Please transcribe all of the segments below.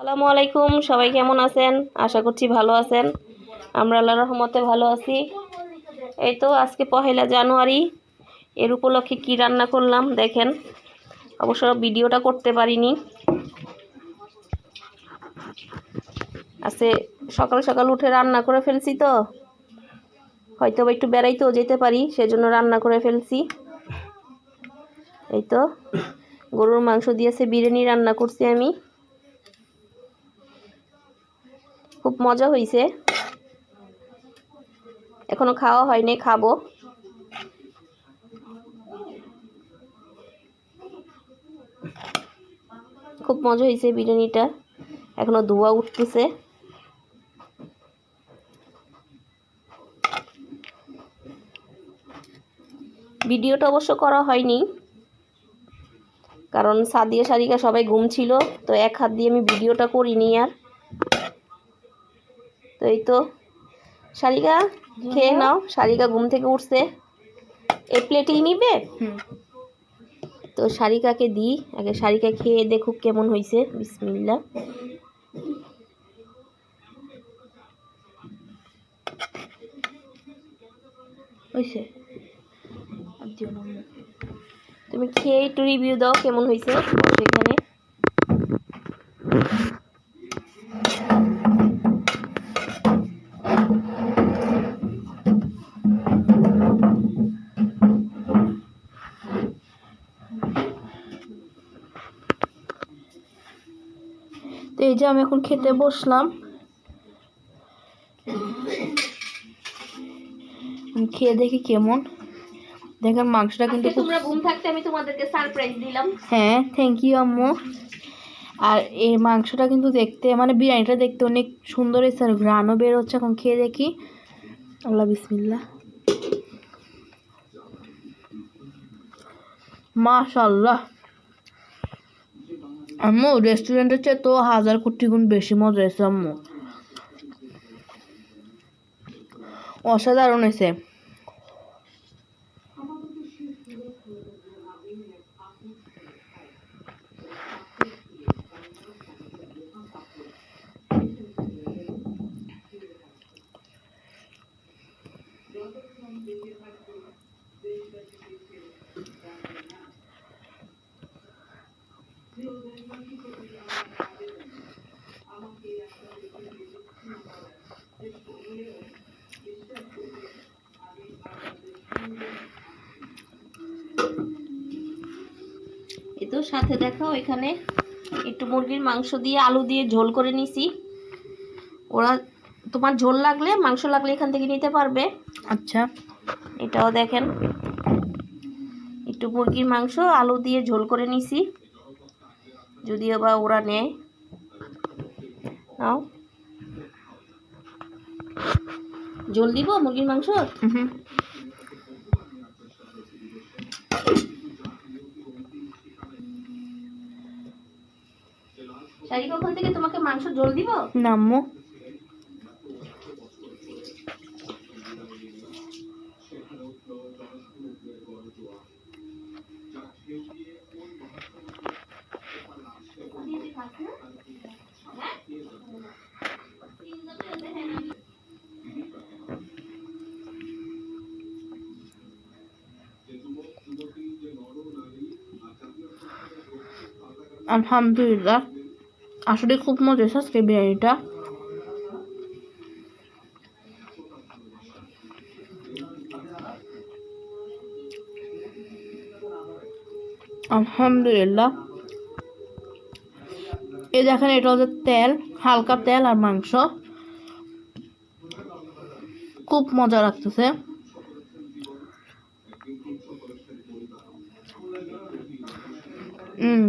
আসসালামু আলাইকুম, সবাই কেমন আছেন? আশা করছি ভালো আছেন। আমরা আল্লাহ রহমতে ভালো আছি। এই তো আজকে পহেলা জানুয়ারি, এর উপলক্ষে কি রান্না করলাম দেখেন। অবশ্য ভিডিওটা করতে পারিনি। আজকে সকাল সকাল উঠে রান্না করে ফেলছি তো। হয়তো একটু বেড়াইতেও যেতে পারি, সেজন্য রান্না করে ফেলছি। এই তো, গরুর মাংস দিয়েছে, বিরিয়ানি রান্না করছি আমি। খুব মজা হয়েছে এখনও খাওয়া হয়নি, খাব। খুব মজা হয়েছে বিরিয়ানিটা। এখনও ধোয়া উঠতেছে। ভিডিওটা অবশ্য করা হয়নি, কারণ সাদিয়া সারিকা সবাই ঘুম ছিল, তো এক হাত দিয়ে আমি ভিডিওটা করিনি আর। তো এই তো শারিকা খেয়ে নাও। শারিকা ঘুম থেকে উঠছে। এই প্লেটেই নিবে? তো শারিকাকে দিই। আগে শারিকা খেয়ে দেখুক কেমন হয়েছে বিসমিল্লা হয়েছে। তুমি খেয়ে একটু রিভিউ দাও কেমন হয়েছে সেখানে যে আমি এখন খেতে বসলাম। খেয়ে দেখি কেমন। দেখেন মাংসটা কিন্তু তোমরা ঘুম থাকতে আমি তোমাদেরকে সারপ্রাইজ দিলাম। হ্যাঁ থ্যাংক ইউ আম্মু। আর এই মাংসটা কিন্তু দেখতে মানে বিরিয়ানিটা দেখতে অনেক সুন্দর হয়েছে আর ঘ্রাণও বের হচ্ছে। এখন খেয়ে দেখি। আল্লাহ বিসমিল্লা মাশাল্লাহ আম্মু রেস্টুরেন্টের চেয়ে তো হাজার কোটি গুণ বেশি মজা হয়েছে আম্মু। অসাধারণ হয়েছে। সাথে দেখো এখানে একটু মুরগির মাংস দিয়ে আলু দিয়ে ঝোল করে নিছি। ওরা তোমার ঝোল লাগলে মাংস লাগলে এখান থেকে নিতে পারবে। আচ্ছা। এটাও দেখেন। একটু মুরগির মাংস আলু দিয়ে ঝোল করে নিছি। যদিও বা ওরা নেয়। নাও। ঝোল দিব মুরগির মাংস? হুম। শাড়ি কখন থেকে তোমাকে মাংস ঝোল দিব? নাম্মু আলহামদুলিল্লাহ। আসলে খুব মজা আজকে বিরিয়ানিটা। আলহামদুলিল্লাহ। এই দেখেন, এটা হচ্ছে তেল, হালকা তেল আর মাংস। খুব মজা লাগতেছে। হুম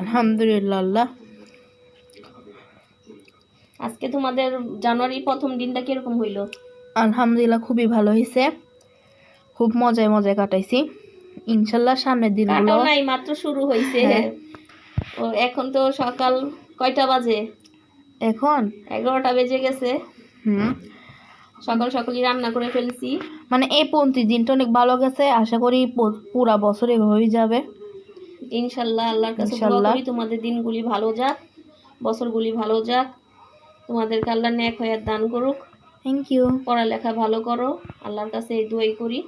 আলহামদুলিল্লাহ। আল্লাহ আজকে তোমাদের জানুয়ারির প্রথম দিনটা কীরকম হইল? আলহামদুলিল্লাহ খুবই ভালো হয়েছে খুব মজায় মজায় কাটাইছি। ইনশাল্লাহ সামনের দিনগুলো কাটাও নাই মাত্র শুরু হয়েছে হ্যাঁ। ও এখন তো সকাল কয়টা বাজে? এখন? এগারোটা বেজে গেছে। হুম। সকাল সকালই রান্না করে ফেলছি। মানে এই পঞ্চিশ দিনটা অনেক ভালো গেছে আশা করি পুরা বছর এভাবেই যাবে। ইনশাল্লাহ আল্লাহর কাছে করি তোমাদের দিনগুলি ভালো যাক বছরগুলি ভালো যাক। তোমাদেরকে আল্লাহ ন্যাক হয়ে দান করুক। থ্যাংক ইউ পড়ালেখা ভালো করো আল্লাহর কাছে এই দোয়াই করি।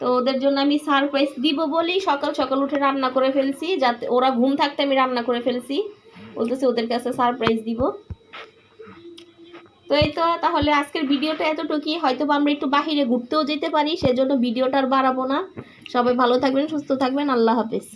তো ওদের জন্য আমি সারপ্রাইজ দিব বলেই সকাল সকাল উঠে রান্না করে ফেলছি যাতে ওরা ঘুম থাকতে আমি রান্না করে ফেলছি। বলতেছি ওদের কাছে সারপ্রাইজ দিব। তো এই তো তাহলে আজকের ভিডিওটা এতটুকুই। হয়তো আমরা একটু বাহিরে ঘুরতেও যেতে পারি, সেজন্য ভিডিওটা আর বাড়াবো না। সবাই ভালো থাকবেন, সুস্থ থাকবেন, আল্লাহ হাফেজ।